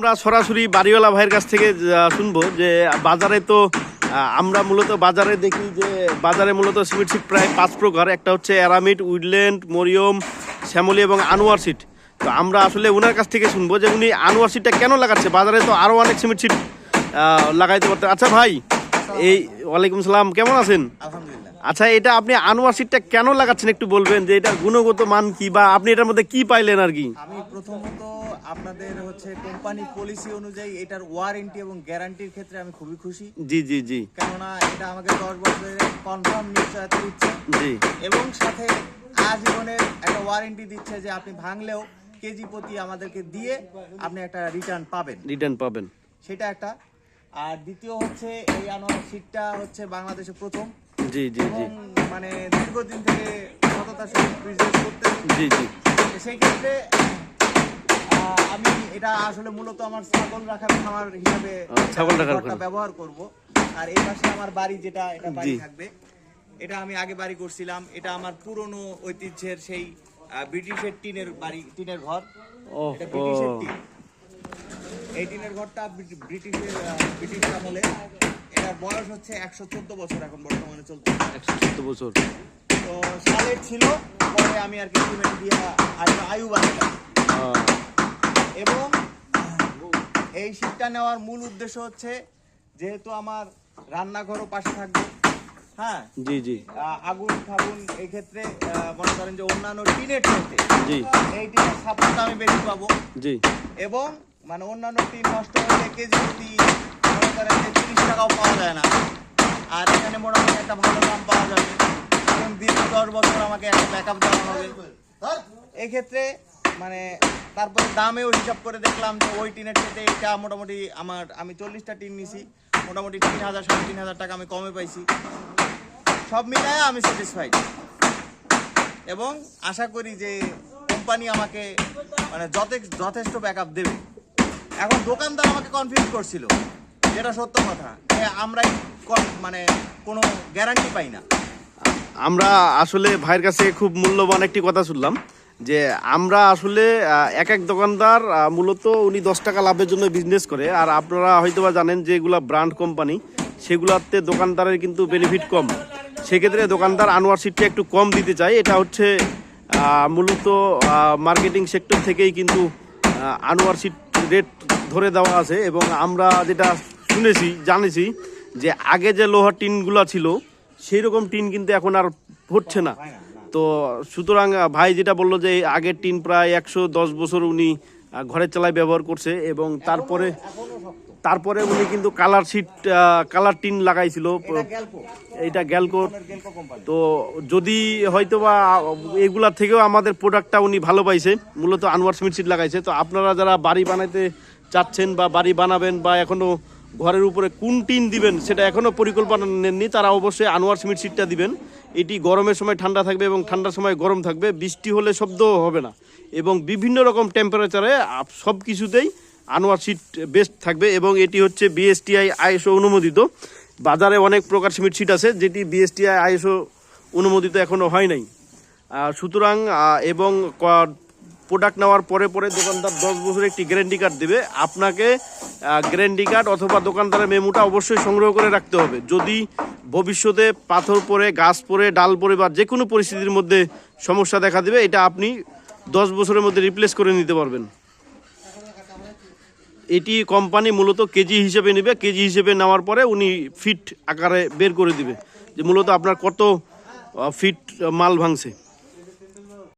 আমরা সরাসরি বাড়িওয়ালা ভাইয়ের কাছ থেকে শুনব যে বাজারে তো আমরা মূলত বাজারে দেখি যে বাজারে মূলত সিমেন্ট সিট প্রায় পাঁচ প্রকার। একটা হচ্ছে অ্যারামিড উডল্যান্ড মরিয়ম, শ্যামলি এবং আনোয়ার সিট তো আমরা আসলে ওনার কাছ থেকে শুনব যে উনি আনোয়ার সিটটা কেন লাগাচ্ছে? বাজারে তো আরও অনেক সিমেন্ট সিট লাগাইতে পারতেন। আচ্ছা ভাই, এই ওয়ালাইকুম সালাম, কেমন আছেন? আলহামদুলিল্লাহ। আচ্ছা এটা আপনি আনোয়ার সিটটা কেন লাগাচ্ছেন একটু বলবেন যে এটার গুণগত মান কি বা আপনি এটার মধ্যে কি পাইলেন আর কি? আমি প্রথমত আপনাদের হচ্ছে কোম্পানি পলিসি অনুযায়ী এটার ওয়ারেন্টি এবং গ্যারান্টির ক্ষেত্রে আমি খুবই খুশি। জি জি জি। কেননা এটা আমাকে দশ বছরের কনফার্ম নিশ্চয়তা দিচ্ছে। জি। এবং সাথে আজীবনের একটা ওয়ারেন্টি দিচ্ছে যে আপনি ভাঙলেও কেজি প্রতি আমাদেরকে দিয়ে আপনি একটা রিটার্ন পাবেন। রিটার্ন পাবেন। সেটা একটা। আর দ্বিতীয় হচ্ছে এই আনোয়ার সিটটা হচ্ছে বাংলাদেশে প্রথম। জি জি জি। মানে দীর্ঘদিন থেকে সততার বিজনেস করতে জি জি। সেই ক্ষেত্রে আমি এটা আসলে মূলত আমার ছাগল রাখার খামার হিসাবে ছাগল রাখার ব্যবহার করব। আর এই পাশে আমার বাড়ি যেটা এটা বাড়ি থাকবে। এটা আমি আগে বাড়ি করছিলাম। এটা আমার পুরনো ঐতিহ্যের সেই ব্রিটিশের টিনের বাড়ি টিনের ঘর। এটা ব্রিটিশের টিন। এই টিনের ঘরটা ব্রিটিশের ব্রিটিশ আমলে। বয়স হচ্ছে একশো চোদ্দ বছর এখন বর্তমানে চলছে। একশো চোদ্দ বছর। তো সালের ছিল পরে আমি আর কি সিমেন্ট দিয়ে আয়ু বানালাম এবং এই শীতটা নেওয়ার মূল উদ্দেশ্য হচ্ছে যেহেতু আমার রান্নাঘরও পাশে থাকবে হ্যাঁ? জি জি। আগুন ফাগুন এই ক্ষেত্রে মনে করেন যে অন্যান্য টিনের চাইতে জি। এই টিনের সাপোর্টটা আমি বেশি পাবো। জি। এবং মানে অন্যান্য টিন নষ্ট হলে কেজি প্রতি মনে তিরিশ টাকাও পাওয়া যায় না আর এখানে মোটামুটি একটা ভালো দাম পাওয়া যাবে এবং দীর্ঘ দশ বছর আমাকে একটা ব্যাকআপ দেওয়া হবে এই ক্ষেত্রে মানে তারপরে দামেও হিসাব করে দেখলাম যে ওই টিনের থেকে এটা মোটামুটি আমার, আমি চল্লিশটা টিন নিছি। মোটামুটি তিন হাজার, সাড়ে তিন হাজার টাকা আমি কমে পাইছি। সব মিলায় আমি স্যাটিসফাইড এবং আশা করি যে কোম্পানি আমাকে মানে যথেষ্ট ব্যাকআপ দেবে। এখন দোকানদার আমাকে কনফিউজ করছিল। যেটা সত্য কথা যে আমরাই মানে কোনো গ্যারান্টি পাই না। আমরা আসলে ভাইয়ের কাছে খুব মূল্যবান একটি কথা শুনলাম, যে আমরা আসলে এক এক দোকানদার মূলত উনি দশ টাকা লাভের জন্য বিজনেস করে, আর আপনারা হয়তো বা জানেন যে এগুলা ব্র্যান্ড কোম্পানি সেগুলাতে দোকানদারের কিন্তু বেনিফিট কম। সেক্ষেত্রে দোকানদার আনোয়ার সিটটা একটু কম দিতে চায়। এটা হচ্ছে মূলত মার্কেটিং সেক্টর থেকেই কিন্তু আনোয়ার সিট রেট ধরে দেওয়া আছে এবং আমরা যেটা শুনেছি জানেছি যে আগে যে লোহার টিনগুলো ছিল সেই রকম টিন কিন্তু এখন আর হচ্ছে না। তো সুতরাং ভাই যেটা বলল যে আগের টিন প্রায় একশো দশ বছর উনি ঘরের চালায় ব্যবহার করছে এবং তারপরে তারপরে উনি কিন্তু কালার শিট কালার টিন লাগাইছিল। এটা গ্যালকোর তো যদি হয়তো বা এগুলার থেকেও আমাদের প্রোডাক্টটা উনি ভালো পাইছে মূলত আনোয়ার সিমেন্ট সিট লাগাইছে। তো আপনারা যারা বাড়ি বানাইতে চাচ্ছেন বা বাড়ি বানাবেন বা এখনও ঘরের উপরে কোন টিন দিবেন সেটা এখনও পরিকল্পনা নেননি। তারা অবশ্যই আনোয়ার সিমেন্ট সিটটা দিবেন। এটি গরমের সময় ঠান্ডা থাকবে এবং ঠান্ডার সময় গরম থাকবে। বৃষ্টি হলে শব্দ হবে না। এবং বিভিন্ন রকম টেম্পারেচারে সব কিছুতেই আনোয়ার সিট বেস্ট থাকবে এবং এটি হচ্ছে বিএসটিআই আইএসও অনুমোদিত। বাজারে অনেক প্রকার সিমেন্ট সিট আছে, যেটি বিএসটিআই আইএসও অনুমোদিত এখনও হয় নাই। সুতরাং এবং প্রোডাক্ট নেওয়ার পরে পরে দোকানদার দশ বছর একটি গ্যারেন্টি কার্ড দেবে। আপনাকে গ্যারেন্টি কার্ড অথবা দোকানদারের মেমোটা অবশ্যই সংগ্রহ করে রাখতে হবে। যদি ভবিষ্যতে পাথর পরে, গাছ পরে, ডাল পরে বা যে কোনো পরিস্থিতির মধ্যে সমস্যা দেখা দেবে, এটা আপনি দশ বছরের মধ্যে রিপ্লেস করে নিতে পারবেন। এটি কোম্পানি মূলত কেজি হিসেবে নেবে। কেজি হিসেবে নেওয়ার পরে উনি ফিট আকারে বের করে দিবে যে মূলত আপনার কত ফিট মাল ভাঙছে।